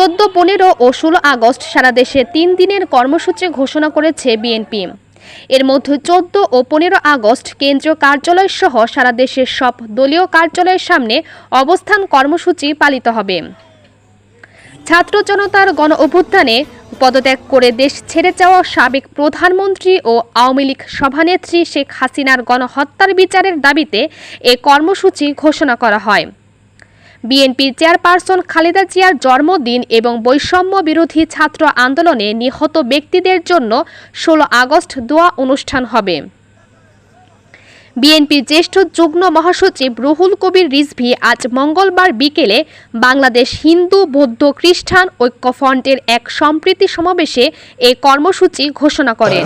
চোদ্দ, পনেরো ও ষোলো আগস্ট সারা দেশে তিন দিনের কর্মসূচি ঘোষণা করেছে বিএনপি। এর মধ্যে চোদ্দ ও পনেরো আগস্ট কেন্দ্রীয় কার্যালয় সহ সারা দেশের সব দলীয় কার্যালয়ের সামনে অবস্থান কর্মসূচি পালিত হবে। ছাত্র জনতার গণ অভ্যুত্থানে পদত্যাগ করে দেশ ছেড়ে যাওয়া সাবেক প্রধানমন্ত্রী ও আওয়ামী লীগ সভানেত্রী শেখ হাসিনার গণহত্যার বিচারের দাবিতে এ কর্মসূচি ঘোষণা করা হয়। বিএনপি চেয়ারপারসন খালেদা জিয়ার জন্মদিন এবং বৈষম্য বিরোধী ছাত্র আন্দোলনে নিহত ব্যক্তিদের জন্য ষোলো আগস্ট দোয়া অনুষ্ঠান হবে। বিএনপির জ্যেষ্ঠ যুগ্ম মহাসচিব রুহুল কবির রিজভি আজ মঙ্গলবার বিকেলে বাংলাদেশ হিন্দু, বৌদ্ধ, খ্রিস্টান ঐক্য ফ্রন্টের এক সম্প্রীতি সমাবেশে এ কর্মসূচি ঘোষণা করেন।